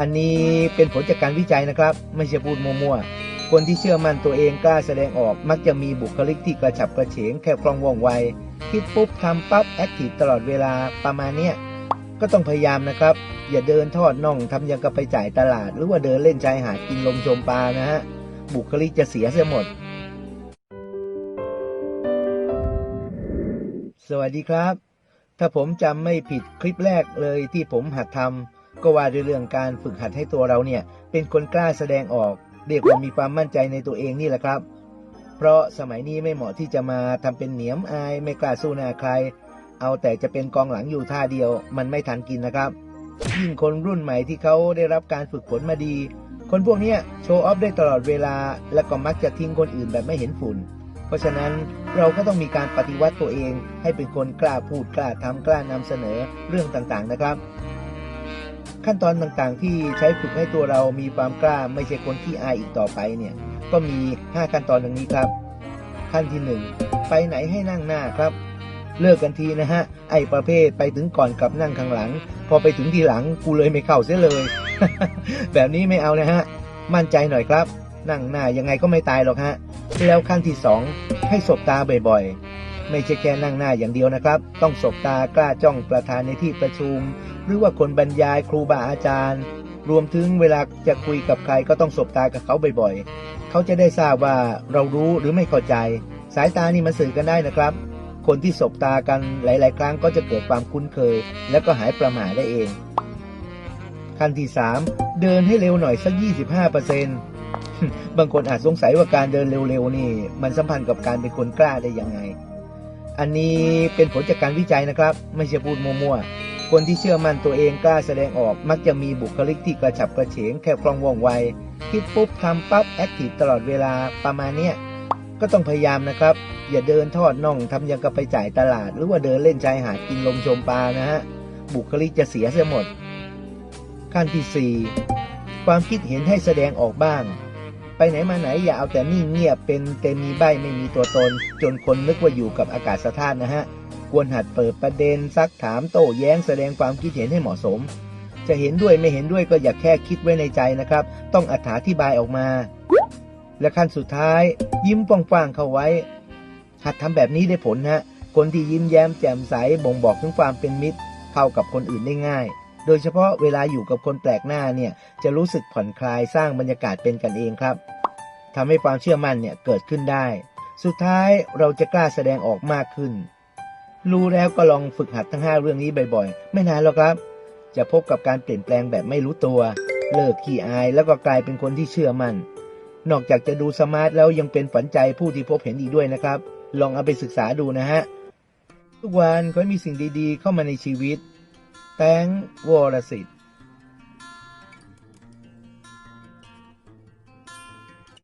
อันนี้เป็นผลจากการวิจัยนะครับ ไม่ใช่พูดมั่วๆ คนที่เชื่อมั่นตัวเองกล้าแสดงออกมักจะมีบุคลิกที่กระฉับกระเฉงแค่คล่องว่องไว คิดปุ๊บทำปั๊บแอคทีฟตลอดเวลาประมาณเนี้ยก็ต้องพยายามนะครับ อย่าเดินทอดน่องทำยังกับไปจ่ายตลาด หรือว่าเดินเล่นชายหาดกินลมชมปลานะฮะบุคลิกจะเสียเสียหมด สวัสดีครับ ถ้าผมจำไม่ผิดคลิปแรกเลยที่ผมหัดทำ ก็ว่าด้วยเรื่องการฝึกหัดให้ตัวเราเนี่ย เป็นคนกล้าแสดงออก เรียกว่ามีความมั่นใจในตัวเองนี่แหละครับ เพราะสมัยนี้ไม่เหมาะที่จะมาทำเป็นเหนียมอาย ไม่กล้าสู้หน้าใคร เอาแต่จะเป็นกองหลังอยู่ท่าเดียว มันไม่ทันกินนะครับ ยิ่งคนรุ่นใหม่ที่เขาได้รับการฝึกฝนมาดี คนพวกนี้โชว์ออฟได้ตลอดเวลา และก็มักจะทิ้งคนอื่นแบบไม่เห็นฝุ่น เพราะฉะนั้นเราก็ต้องมีการปฏิวัติตัวเอง ให้เป็นคนกล้าพูดกล้าทำกล้านำเสนอเรื่องต่างๆนะครับ ขั้นตอนต่างๆ ที่ใช้ฝึกให้ตัวเรามีความกล้าไม่ใช่คนที่อายอีกต่อไปเนี่ยก็มี 5 ขั้นตอนดังนี้ครับ ขั้นที่ 1 ไปไหนให้นั่งหน้าครับ เลิกกันทีนะฮะไอประเภทไปถึงก่อนกับนั่งข้างหลัง พอไปถึงทีหลังกูเลยไม่เข้าเสียเลย แบบนี้ไม่เอานะฮะมั่นใจหน่อยครับ นั่งหน้ายังไงก็ไม่ตายหรอกฮะแล้วขั้นที่ 2 ให้สบตาบ่อยๆ ไม่ใช่แค่นั่งหน้าอย่างเดียวนะครับ ต้องสบตากล้าจ้องประธานในที่ประชุม หรือว่าคนบรรยายครูบาอาจารย์ รวมถึงเวลาจะคุยกับใครก็ต้องสบตากับเขาบ่อยๆ เขาจะได้ทราบว่าเรารู้หรือไม่เข้าใจ สายตานี่มันสื่อกันได้นะครับ คนที่สบตากันหลาย ๆ ครั้งก็จะเกิดความคุ้นเคย แล้วก็หายประหม่าได้เอง ขั้นที่ 3 เดินให้เร็วหน่อยสัก 25%บางคนอาจสงสัยว่าการเดินเร็วๆนี่ มันสัมพันธ์กับการเป็นคนกล้าได้ยังไง อันนี้เป็นผลจากการวิจัยนะครับ ไม่ใช่พูดมั่วๆ คนที่เชื่อมั่นตัวเองกล้าแสดงออกมักจะมีบุคลิกที่กระฉับกระเฉงแค่คล่องว่องไว คิดปุ๊บทำปั๊บแอคทีฟตลอดเวลาประมาณเนี้ยก็ต้องพยายามนะครับ อย่าเดินทอดน่องทำยังกับไปจ่ายตลาด หรือว่าเดินเล่นชายหาดกินลมชมปลานะฮะบุคลิกจะเสียเสียหมด ขั้นที่ 4 ความคิดเห็นให้แสดงออกบ้าง ไปไหนมาไหนอย่าเอาแต่นิ่งเงียบเป็นเต็มมีใบไม่มีตัวตน จนคนนึกว่าอยู่กับอากาศสถานนะฮะ ควรหัดเปิดประเด็นซักถามโต้แย้งแสดงความคิดเห็นให้เหมาะสม จะเห็นด้วยไม่เห็นด้วยก็อย่าแค่คิดไว้ในใจนะครับ ต้องอธิบายออกมา และขั้นสุดท้าย ยิ้มฟ่างๆเข้าไว้ หัดทำแบบนี้ได้ผลฮะคนที่ยิ้มแย้มแจ่มใสบ่งบอกถึงความเป็นมิตร เข้ากับคนอื่นได้ง่าย โดยเฉพาะเวลาอยู่กับคนแปลกหน้าเนี่ยจะรู้สึกผ่อนคลายสร้างบรรยากาศเป็นกันเองครับทำให้ความเชื่อมั่นเนี่ยเกิดขึ้นได้ สุดท้ายเราจะกล้าแสดงออกมากขึ้น รู้แล้วก็ลองฝึกหัดทั้ง 5 เรื่องนี้บ่อยๆ ไม่นานหรอกครับ จะพบกับการเปลี่ยนแปลงแบบไม่รู้ตัว เลิกขี้อายแล้วก็กลายเป็นคนที่เชื่อมั่น นอกจากจะดูสมาร์ทแล้วยังเป็นฝันใจผู้ที่พบเห็นอีกด้วยนะครับ ลองเอาไปศึกษาดูนะฮะ ทุกวันก็มีสิ่งดีๆ เข้ามาในชีวิต แตงวรสิทธิ